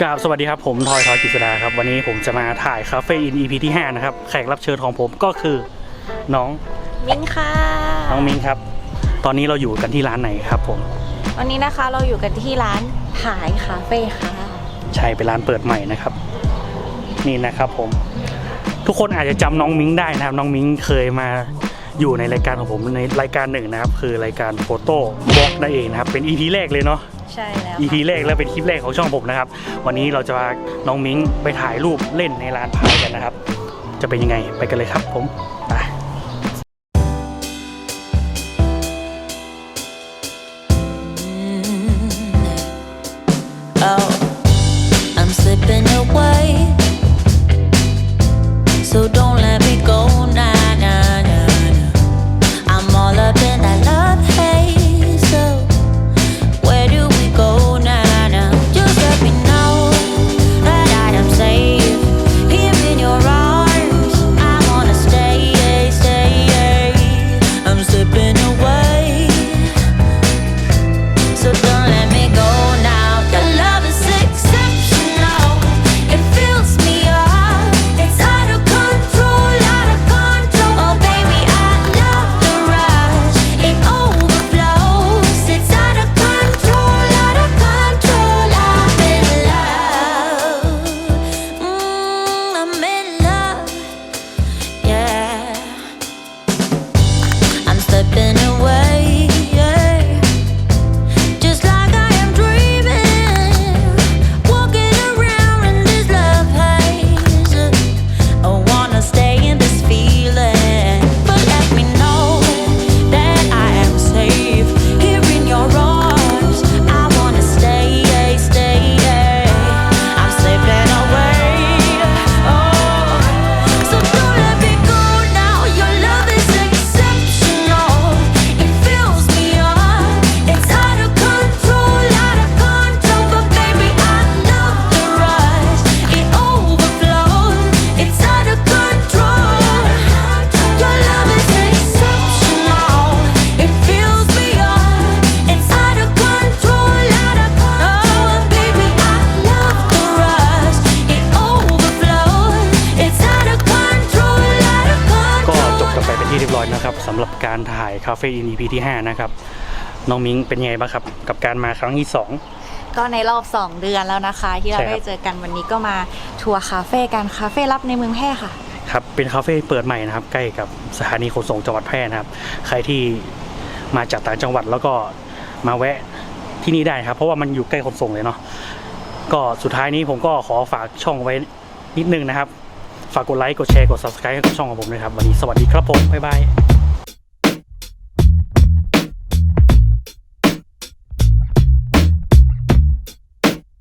กราบสวัสดีครับ ผมทอยทอยกิษดาครับ วันนี้ผมจะมาถ่ายคาเฟ่อิน EP ที่ 5 นะครับ แขกรับเชิญของผมก็คือน้องมิ้นค่ะ น้องมิงครับ ตอนนี้เราอยู่กันที่ร้านไหนครับผม วันนี้นะคะเราอยู่กันที่ร้านหายคาเฟ่ค่ะ ใช่เป็นร้านเปิดใหม่นะครับ นี่นะครับผม ทุกคนอาจจะจำน้องมิงได้นะครับ น้องมิงเคยมาอยู่ในรายการของผมในรายการหนึ่งนะครับ คือรายการโฟโต้บล็อกนั่นเองนะครับ เป็น EP แรกเลยเนาะ ใช่แล้ว EP แรกและเป็นคลิปแรกของช่องผมนะครับ วันนี้เราจะพาน้องมิงไปถ่ายรูปเล่นในร้านพายกันนะครับ จะเป็นยังไงไปกันเลยครับผมไป Oh, I'm slipping away. So don't นที่เรียบร้อยนะครับสำหรับการถ่ายคาเฟ่อิน EP ที่ 5 นะครับ น้องมิงเป็นยังไงบ้างครับ กับการมาครั้งที่ 2 ก็ในรอบ 2 เดือนแล้วนะคะ ที่เราใช่ครับ ได้เจอกันวันนี้ก็มาทัวร์คาเฟ่กันคาเฟ่รับในเมืองแพร่ค่ะ ครับเป็นคาเฟ่เปิดใหม่นะครับ ใกล้กับสถานีขนส่งจังหวัดแพร่นะครับ ใครที่มาจากต่างจังหวัดแล้วก็มาแวะที่นี่ได้ครับ เพราะว่ามันอยู่ใกล้ขนส่งเลยเนาะก็สุดท้ายนี้ผมก็ขอฝากช่องไว้นิดนึงนะครับ ฝากกดไลค์ กดแชร์ กด subscribe ให้กับช่องของผมด้วยครับ วันนี้สวัสดีครับผม บ๊ายบาย